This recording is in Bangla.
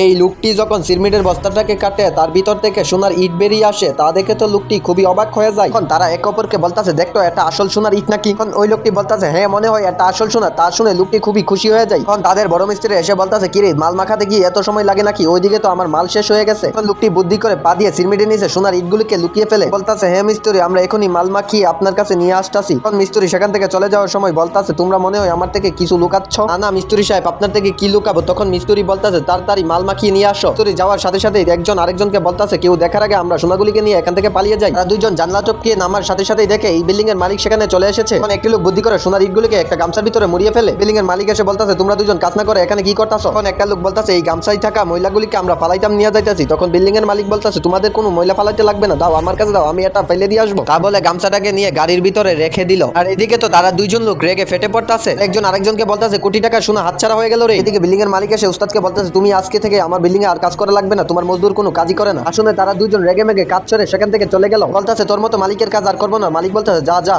এই লোকটি যখন সিরমিটের বস্তাটাকে কাটে, তার ভিতর থেকে সোনার ইট বেরিয়ে আসে। তা দেখে তো লোকটি খুবই অবাক হয়ে যায়। এখন তারা একে অপরকে বলতাছে, দেখতো, এটা আসল সোনার ইট নাকি? এখন ওই লোকটি বলতাছে হ্যাঁ মনে হয় এটা আসল সোনা। তা শুনে লোকটি খুবই খুশি হয়ে যায়। এখন তাদের বড় মিস্ত্রি এসে বলতাছে, কিরে, মাল মাখাতে গিয়ে এত সময় লাগে নাকি? ওইদিকে তো আমার মাল শেষ হয়ে গেছে। এখন লোকটি বুদ্ধি করে পা দিয়ে সিরমিটের নিচে সোনার ইটগুলিকে লুকিয়ে ফেলে। বলতাছে হ্যাঁ মিস্ত্রি, আমরা এখনই মাল মাখিয়ে আপনার কাছে নিয়ে আসতাছি। এখন মিস্ত্রি সেখান থেকে চলে যাওয়ার সময় বলতাছে, তোমরা মনে হয় আমার থেকে কিছু লুকাচ্ছ? না না, মিস্ত্রি সাহেব, আপনার থেকে কি লুকাবো? তখন মিস্ত্রি বলতাছে, তাড়াতাড়ি মাল মাখিয়ে নিয়ে আসো। মিস্ত্রি যাওয়ার সাথে সাথে একজন আরেকজনকে বলতাছে, কেউ দেখার আগে আমরা সোনাগুলিকে নিয়ে এখান থেকে পালিয়ে যাই। তারা দুইজন জানলা টপকিয়ে নামার সাথে সাথেই দেখে, এই বিল্ডিং এর মালিক সেখানে চলে এসেছে। এখন একটি লোক বুদ্ধি করে সোনার ইটগুলিকে একটা গামছার ভিতরে মুড়িয়ে ফেলে। বিল্ডিং এর মালিক এসে বলতাছে, তোমরা দুজন কাজ না করে এখানে কি করতাছো? তখন একটা লোক বলতাছে, এই গামছায় থাকা মহিলাগুলিকে আমরা ফালাইতাম নিয়ে যাইতাছি। তখন বিল্ডিং এর মালিক বলতাছে, তোমাদের কোনো মহিলা ফালাইতে লাগবে না, দাও আমার কাছে দাও, আমি এটা ফেলে দিয়ে আসব। তা বলে গামছাটাকে নিয়ে গাড়ির ভিতরে রেখে দিল। আর এদিকে তো তারা দুইজন লোক রেগে ফেটে পড়তাছে। একজন আরেকজনকে বলতাছে, কোটি টাকা সোনা হাতছাড়া হয়ে গেল রে। এদিকে বিল্ডিং এর মালিক এসে উস্তাদকে বলতাছে, তুমি আজকে থেকে আমার বিল্ডিং এ আর কাজ করা লাগবে না, তোমার মজদুর কোনো কাজই করে না। আসলে তারা দুজন রেগে মেগে কাজ করে সেখান থেকে চলে গেল। বলতেছে, তোর মতো মালিকের কাজ আর করব না। মালিক বলতেছে, যা যা।